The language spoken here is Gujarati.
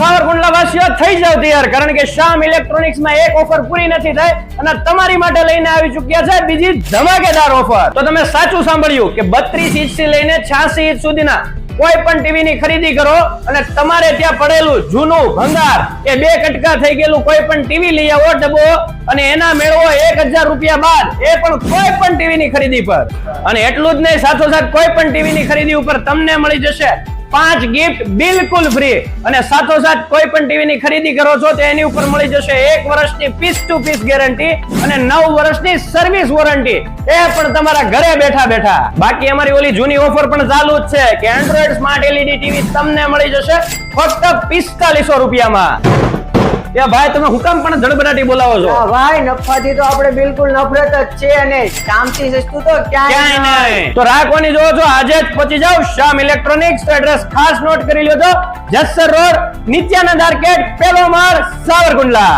થઈ જાવ તૈયાર, કારણ કે શામ ઇલેક્ટ્રોનિક્સમાં એક ઓફર પૂરી નથી થઈ અને તમારી માટે લઈને આવી ચૂક્યા છે બીજી ધમાકેદાર ઓફર. તો તમે સાચું સાંભળ્યું કે બત્રીસ ઇંચથી લઈને 86 ઇંચ સુધીના કોઈ પણ ટીવી ની ખરીદી કરો અને તમારે ત્યાં પડેલું જૂનું ભંગાર, એ બે કટકા થઈ ગયેલું કોઈ પણ ટીવી લઈ આવો, ડબ્બો, અને એના મેળવો એક હજાર રૂપિયા બાદ એ પણ કોઈ પણ ટીવી ની ખરીદી પર. અને એટલું જ નહીં, સાથોસાથ કોઈ પણ ટીવી ખરીદી ઉપર તમને મળી જશે પાંચ ગિફ્ટ બિલકુલ ફ્રી અને સાથોસાથ કોઈ પણ ટીવી ની ખરીદી કરો છો, તો એની ઉપર મળી જશે એક વર્ષની પીસ ટુ પીસ ગેરંટી અને નવ વર્ષની સર્વિસ વોરંટી એ પણ તમારા ઘરે બેઠા બેઠા. બાકી અમારી ઓલી જૂની ઓફર પણ ચાલુ જ છે કે એન્ડ્રોઈડ સ્માર્ટ એલઈડી ટીવી તમને મળી જશે ફક્ત પિસ્તાલીસો રૂપિયામાં. એ ભાઈ તમે હુકમ પણ ધડબડાટી બોલાવો છો? ભાઈ નફાથી તો આપણે બિલકુલ નફરત જ છે અને કામથી સસ્તું તો ક્યાંય નહીં. તો રાખવાની જોવો છો આજે જ પહોંચી જાવ શ્યામ ઇલેક્ટ્રોનિક્સ એડ્રેસ ખાસ નોટ કરી લ્યો તો જસર રોડ નિત્યાનંદ આર્કેડ પેલો માળ સાવરકુંડલા.